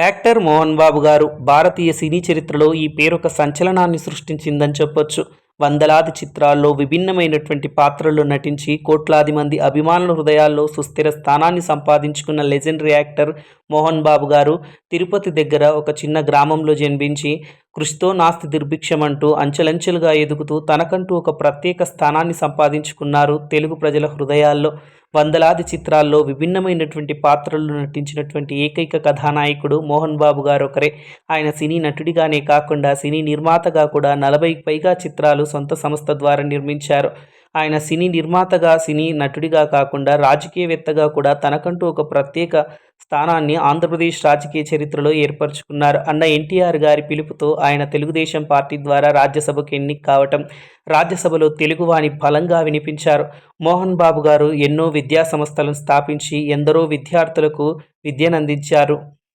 Actor Mohan Babu గారు భారతీయ సినీ చరిత్రలో ఈ పేరు ఒక సంచలనాన్ని సృష్టించిందని చెప్పొచ్చు. వందలాది చిత్రాల్లో విభిన్నమైనటువంటి పాత్రల్లో నటించి కోట్లాది మంది అభిమానుల హృదయాల్లో సుస్థిర స్థానాన్ని సంపాదించుకున్న లెజెండరీ యాక్టర్ మోహన్ బాబు గారు తిరుపతి దగ్గర ఒక చిన్న గ్రామంలో జన్మించి కృషితో నాస్తి దుర్భిక్షం అంటూ అంచెలంచెలుగా ఎదుగుతూ తనకంటూ ఒక ప్రత్యేక స్థానాన్ని సంపాదించుకున్నారు తెలుగు ప్రజల హృదయాల్లో. వందలాది చిత్రాల్లో విభిన్నమైనటువంటి పాత్రల్లో నటించినటువంటి ఏకైక కథానాయకుడు మోహన్ బాబు గారు ఒకరే. ఆయన సినీ నటుడిగానే కాకుండా సినీ నిర్మాతగా కూడా నలభై పైగా చిత్రాలు సొంత సంస్థ ద్వారా నిర్మించారు. ఆయన సినీ నిర్మాతగా సినీ నటుడిగా కాకుండా రాజకీయవేత్తగా కూడా తనకంటూ ఒక ప్రత్యేక స్థానాన్ని ఆంధ్రప్రదేశ్ రాజకీయ చరిత్రలో ఏర్పరచుకున్నారు. అన్న ఎన్టీఆర్ గారి పిలుపుతో ఆయన తెలుగుదేశం పార్టీ ద్వారా రాజ్యసభకు ఎన్నిక కావటం రాజ్యసభలో తెలుగువాణి బలంగా వినిపించారు. మోహన్ బాబు గారు ఎన్నో విద్యా సంస్థలను స్థాపించి ఎందరో విద్యార్థులకు విద్యనందించారు